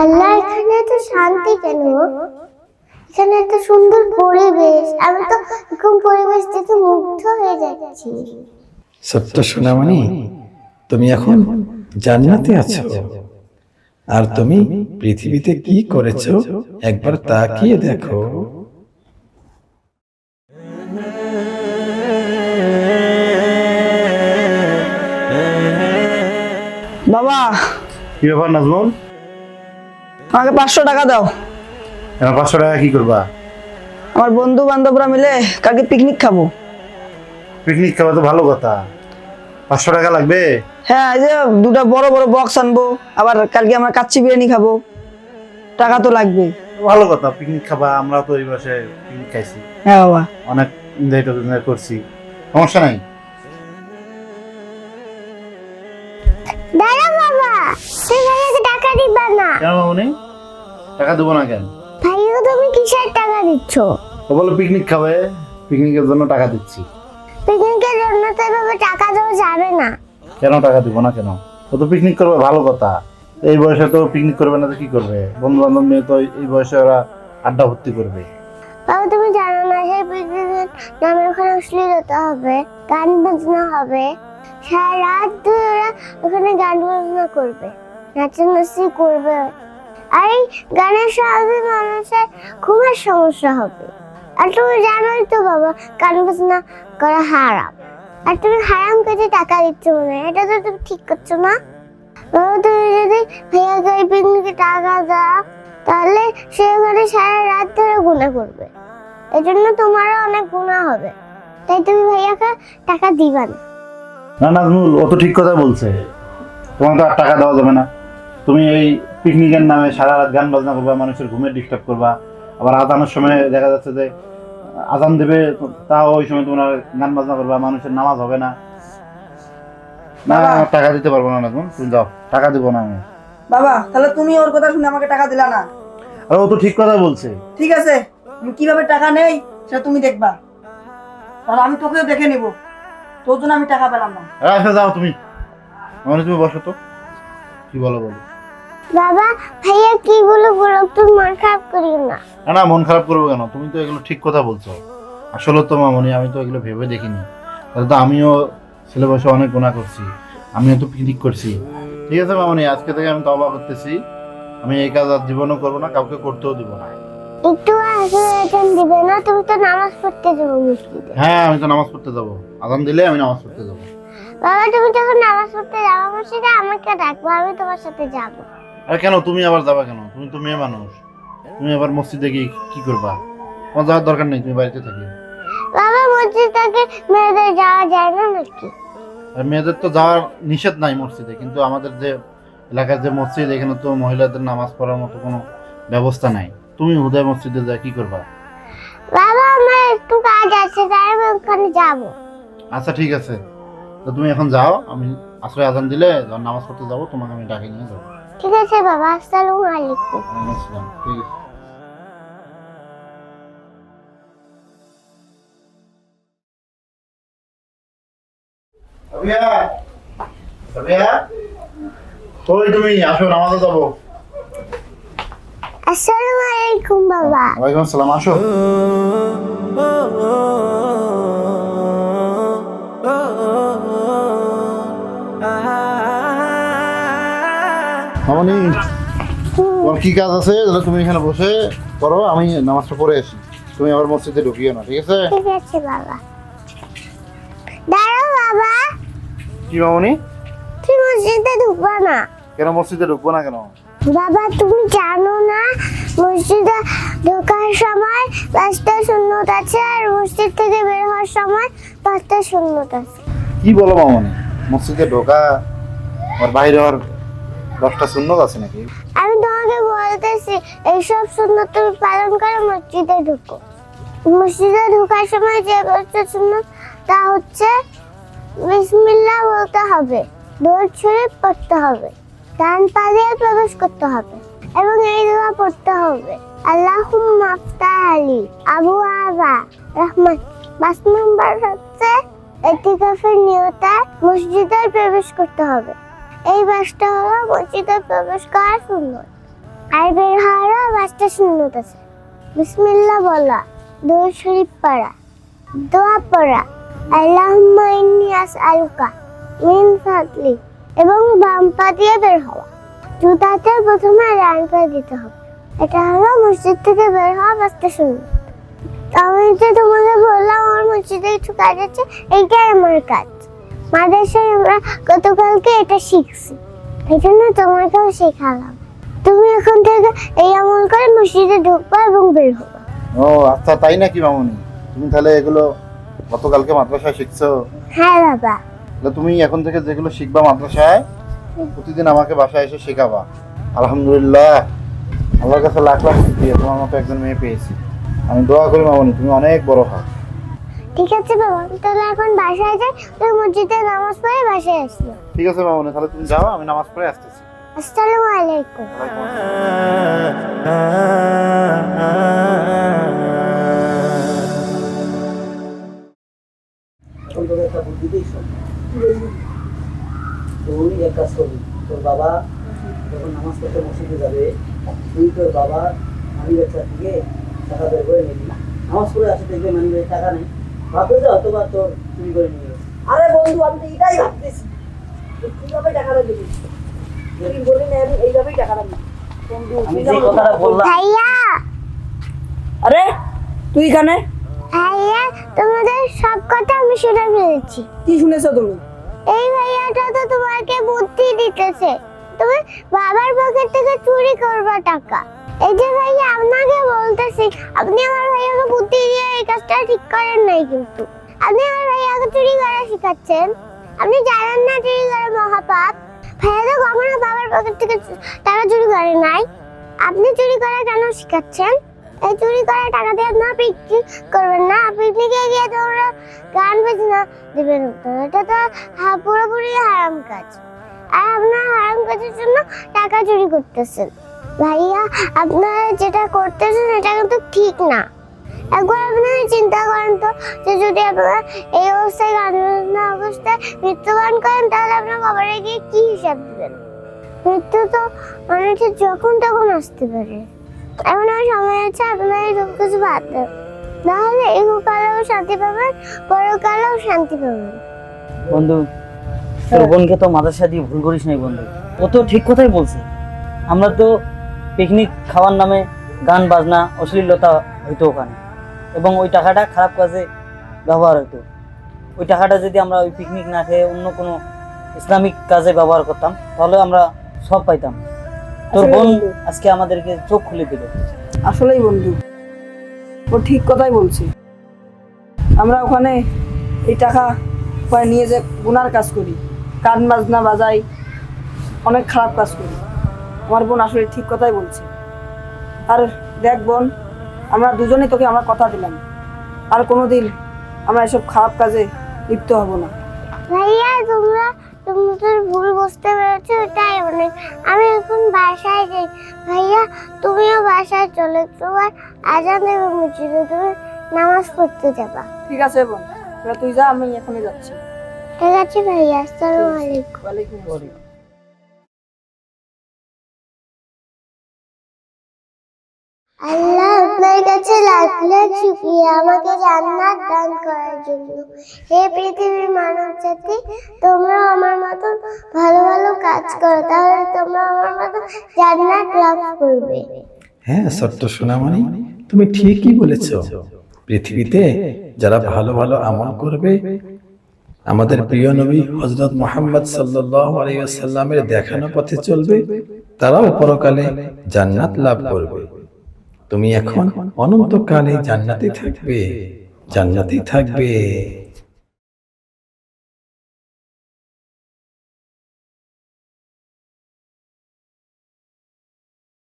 আল্লাহ এখানে এত শান্তি কেন? এখানে এত সুন্দর পরিবেশ। আমি তো এরকম পরিবেশ দেখে মুগ্ধ হয়ে যাচ্ছি। সত্য সোনামণি তুমি এখন জান্নাতে আছো। আর তুমি পৃথিবীতে কি করেছ একবার তাকিয়ে দেখো। বাবা। কি ব্যাপার নাজমুল? আমাকে পাঁচশো টাকা দাও। এবার পাঁচশো টাকা কি করবা? আমার বন্ধু বান্ধবরা মিলে কালকে পিকনিক খাব। পিকনিক খাওয়া তো ভালো কথা। পাঁচশো টাকা লাগবে? হ্যাঁ এই যে দুটা বড় বড় বক্স আনব আবার কালকে আমরা কাচ্চি বিরিয়ানি খাব। টাকা তো লাগবে ভালো কথা পিকনিক খাবা আমরা তো এই বসে পিকনিক খাইছি। হ্যাঁ বাবা। অনেক এনজয় করছি। সমস্যা নাই? টাকা না। কেন মামনি? টাকা দেবো না কেন? তুমি কিসের টাকা দিচ্ছ? ও বলো পিকনিক খাবে। পিকনিকের জন্য টাকা দিচ্ছি। পিকনিকের জন্য তো এভাবে টাকা দেওয়া যাবে না। কেন টাকা দিব না কেন? ও তো পিকনিক করবে ভালো কথা। এই বয়সে তো পিকনিক করবে না তো কি করবে? বন্ধু বান্ধব নিয়ে তো এই বয়সে ওরা আড্ডা ভর্তি করবে। বাবা তুমি জানো না সেই পিকনিকের নামে ওখানে অশ্লীলতা হবে গান বাজনা হবে। সারা রাত ধরে ওখানে গান বাজনা করবে। নাচানাচি করবে। আর এই গানের স্বভাবে মানুষের ঘুমের সমস্যা হবে। আর তুমি জানোই তো বাবা, গান বাজনা করা হারাম। আর তুমি হারাম কাজে টাকা দিচ্ছ মনে, এটা তো তুমি ঠিক করছ না। বাবা, তুমি যদি ভাইয়াকে এই পিকনিকে টাকা দাও, তাহলে সে ওখানে সারা রাত ধরে গুণা করবে। এজন্য তোমারও অনেক গুণা হবে। তাই তুমি ভাইয়াকে টাকা দিবা না। না নাজমুল ও তো ঠিক কথা বলছে। তোমার তো আর টাকা দেওয়া যাবে না। তুমি এই পিকনিকের নামে সারা রাত গান বাজনা করবা মানুষের ঘুমে ডিস্টার্ব করবা। আবার আজানের সময় দেখা যাচ্ছে যে আজান দেবে তাও ওই সময় তোমার গান বাজনা করবা মানুষের নামাজ হবে না। না টাকা দিতে পারব না নাজমুল তুমি যাও টাকা দিব না আমি। বাবা তাহলে তুমি ওর কথা শুনে আমাকে টাকা দিলা না? আর ও তো ঠিক কথা বলছে। ঠিক আছে তুমি কীভাবে টাকা নেই সেটা তুমি দেখবা। তাহলে আমি তোকেও দেখে নিব। তোর জন্য আমি টাকা পেলাম না। আচ্ছা যাও তুমি। মানে তুমি বসো তো। কি বলো বলো। বাবা ভাইয়া কি বলে বলো তুমি মন খারাপ করিও না। না না মন খারাপ করব কেন? তুমি তো এগুলো ঠিক কথা বলছো। আসলে তো মামনি আমি তো এগুলো ভেবে দেখিনি। তাহলে তো আমিও ছেলে বসে অনেক গুণা করছি। আমিও তো পিকনিক করছি। ঠিক আছে মামনি আজকে থেকে আমি তবা করতেছি। আমি এই কাজ আর জীবনও করব না কাউকে করতেও দিব না। একটু আশীর্বাদ দিবে না তুমি তো নামাজ পড়তে যাব মসজিদে। হ্যাঁ আমি তো নামাজ পড়তে যাব। আদান দিলে আমি নামাজ পড়তে যাব। বাবা তুমি যখন নামাজ পড়তে যাব মসজিদে আমাকে ডাকবো আমি তোমার সাথে যাব। আর কেন? তুমি আবার যাবা কেন? তুমি তো মেয়ে মানুষ। তুমি আবার মসজিদে গিয়ে কি করবা? তোমার যাওয়ার দরকার নেই তুমি বাড়িতে থাকি। বাবা মসজিদ থেকে মেয়েদের যাওয়া যায় না নাকি? আর মেয়েদের তো যাওয়ার নিষেধ নাই মসজিদে কিন্তু আমাদের যে এলাকার যে মসজিদ এখানে তো মহিলাদের নামাজ পড়ার মতো কোনো ব্যবস্থা নাই। তুমি হুদায় মসজিদে যা কি করবা? বাবা আমার একটু কাজ আছে তাই আমি ওখানে যাব। আচ্ছা ঠিক আছে। তো তুমি এখন যাও আমি আসলে আজান দিলে যখন নামাজ পড়তে যাব তোমাকে আমি ডাকে নিয়ে যাব। ঠিক আছে বাবা। আসসালামু আলাইকুম। আসসালাম। ঠিক আছে! কই তুমি? আসো নামাজে যাব। আসসালামু আলাইকুম বাবা। ওয়ালাইকুম আসসালাম আসো। মামনি তোমার কি কাজ আছে? তাহলে তুমি এখানে বসে করো আমি নামাজটা পড়ে আসি। তুমি আবার মসজিদে ঢুকিও না ঠিক আছে? ঠিক আছে বাবা। দাঁড়াও বাবা। কি মামনি? তুমি মসজিদে ঢুকবা না। কেন মসজিদে ঢুকবো না কেন? বাবা তুমি জানো না মসজিদে ঢোকার সময় পাঁচটা শূন্যত আছে আর মসজিদ থেকে বের হওয়ার সময় পাঁচটা শূন্যত আছে। কি বলো মামনি? মসজিদে ঢোকা আর বাইরে হওয়ার দশটা শূন্য আছে নাকি? আমি তোমাকে বলতেছি, এইসব সুন্নত তুমি পালন করে মসজিদে ঢুকো। মসজিদে ঢোকার সময় যে পাঁচটা সুন্নত, তা হচ্ছে বিসমিল্লাহ বলতে হবে দৌড় ছুঁড়ে পড়তে হবে, ডান পা দিয়ে প্রবেশ করতে হবে, এবং এই দোয়া পড়তে হবে। আল্লাহুম্মা আফতাহ আলী আবু আবা রহমান। পাঁচ নম্বর হচ্ছে, এতিকাফের নিয়তে মসজিদে প্রবেশ করতে হবে। এই বাসটা হলো মসজিদে প্রবেশ করার সুন্দর বের হওয়ারও বাসটা সুন্দর আছে। বিসমিল্লাহ বলা দৌড় শরীফ পড়া, দোয়া পড়া, আল্লাহুম্মা ইন্নী মিন ফাদলি এবং বাম পা দিয়ে বের হওয়া। জুতাতে প্রথমে ডান পা দিতে হবে। এটা হলো মসজিদ থেকে বের হওয়া বাসটা সুন্দর আমি যে তোমাকে বললাম আমার মসজিদে কিছু কাজ আছে, এইটাই আমার কাজ। মাদ্রাসায় আমরা গতকালকে এটা শিখছি। এই জন্য তোমাকেও শেখালাম। তুমি এখন থেকে এই আমল করে মসজিদে ঢুকবা এবং বের হবা। ও আচ্ছা তাই নাকি মামনি? তুমি তাহলে এগুলো গতকালকে মাদ্রাসায় শিখছো? হ্যাঁ বাবা। তাহলে তুমি এখন থেকে যেগুলো শিখবা মাদ্রাসায় প্রতিদিন আমাকে বাসায় এসে শেখাবা। আলহামদুলিল্লাহ। আল্লাহর কাছে লাখ লাখ দিয়ে তোমার মতো একজন মেয়ে পেয়েছি। আমি দোয়া করি মামনি তুমি অনেক বড় হও ঠিক আছে বাবা তাহলে এখন বাসায় যাই তুই মসজিদে নামাজ পড়ে বাসায় আসলো ঠিক আছে মামনি তাহলে তুমি যাও আমি নামাজ পড়ে আসতেছি। আসসালামু আলাইকুম। তুই এক কাজ করবি তোর বাবা যখন নামাজ পড়তে মসজিদে যাবে তুই তোর বাবা মানি ব্যাগটা থেকে টাকা বের করে নিবি। নামাজ পড়ে আসে দেখবে মানি টাকা নেই। ভাববে যে অথবা তোর চুরি করে নিয়ে আরে বন্ধু আমি তো এটাই ভাবতেছি। তুই কীভাবে টাকাটা দিবি? যদি বলি না আমি এইভাবেই টাকাটা নিবি বন্ধু আমি যে কথাটা বললাম আরে তুই এখানে? ভাইয়া তোমাদের সব কথা আমি শুনে ফেলেছি। কি শুনেছো তুমি? এই ভাইয়াটা তো তোমাকে বুদ্ধি দিতেছে। তুমি বাবার পকেট থেকে চুরি করবা টাকা। এই যে ভাইয়া আপনাকে বলতেছি, আপনি আমার ভাইয়াকে বুদ্ধি দিয়ে এই কাজটা ঠিক করেন নাই কিন্তু। আপনি আমার ভাইয়াকে চুরি করা শেখাচ্ছেন। আপনি জানেন না চুরি করা মহাপাপ। ভাইয়া তো কখনো বাবার পকেট থেকে টাকা চুরি করে নাই। আপনি চুরি করা কেন শেখাচ্ছেন? এই চুরি করা টাকা দিয়ে আপনারা পিকনিক করবেন না। পিকনিকে গিয়ে তোমরা গান বাজনা দিবেন? তো এটা তো পুরোপুরি হারাম কাজ। আর আপনার হারাম কাজের জন্য টাকা চুরি করতেছেন। ভাইয়া আপনারা যেটা করতেছেন এটা কিন্তু ঠিক না। একবার আপনারা চিন্তা করেন তো যে যদি আপনারা এই অবস্থায় গান অবস্থায় মৃত্যুবরণ করেন তাহলে আপনার কবরে গিয়ে কি হিসাব দিবেন? মৃত্যু তো মানুষের যখন তখন আসতে পারে। এমন আমার সময় আছে আপনারা সব কিছু বাদ দেন। তাহলে ইহকালেও শান্তি পাবেন পরকালেও শান্তি পাবেন। বন্ধু তোর বোনকে তো মাদ্রাসা দিয়ে ভুল করিস নাই বন্ধু। ও তো ঠিক কথাই বলছে। আমরা তো পিকনিক খাওয়ার নামে গান বাজনা অশ্লীলতা হইতো ওখানে। এবং ওই টাকাটা খারাপ কাজে ব্যবহার হতো ওই টাকাটা যদি আমরা ওই পিকনিক না খেয়ে অন্য কোনো ইসলামিক কাজে ব্যবহার করতাম তাহলে আমরা সব পাইতাম। তোর বোন বন্ধু। আজকে আমাদেরকে চোখ খুলে দিল। আসলেই বন্ধু। ও ঠিক কথাই বলছে। আমরা ওখানে এই টাকা নিয়ে যে গুনার কাজ করি। কান বাজনা বাজাই অনেক খারাপ কাজ করি। আমার বোন আসলে ঠিক কথাই বলছে। আর দেখ বোন আমরা দুজনেই তোকে আমার কথা দিলাম। আর কোনোদিন আমরা এসব খারাপ কাজে লিপ্ত হব না। ভাইয়া তোমরা তোমাদের ভুল বুঝতে পেরেছ এটাই অনেক। আমি এখন বাসায় যাই। ভাইয়া তুমিও বাসায় চলে। তোমার আজান দেবে মসজিদে তুমি নামাজ পড়তে যাবা। ঠিক আছে বোন তুই যা আমি এখনই যাচ্ছি। ঠিক আছে ভাইয়া আসসালামু আলাইকুম। ওয়ালাইকুম আসসালাম। আল্লাহ আপনার কাছে লাখ লাখ শুকরিয়া। আমাকে জান্নাত দান করার জন্য। হে পৃথিবীর মানব জাতি তোমরা আমার মতন ভালো ভালো কাজ করো, তাহলে তোমরা আমার মতন জান্নাত লাভ করবে। হ্যাঁ সত্য সোনামণি, তুমি ঠিকই বলেছ। পৃথিবীতে যারা ভালো ভালো আমল করবে, আমাদের প্রিয় নবী হজরত মোহাম্মদ আলাইসাল্লামের দেখানো পথে চলবে, তারাও পরকালে জান্নাত লাভ করবে। তুমি এখন অনন্তকালে জান্নাতে থাকবে। জান্নাতেই থাকবে।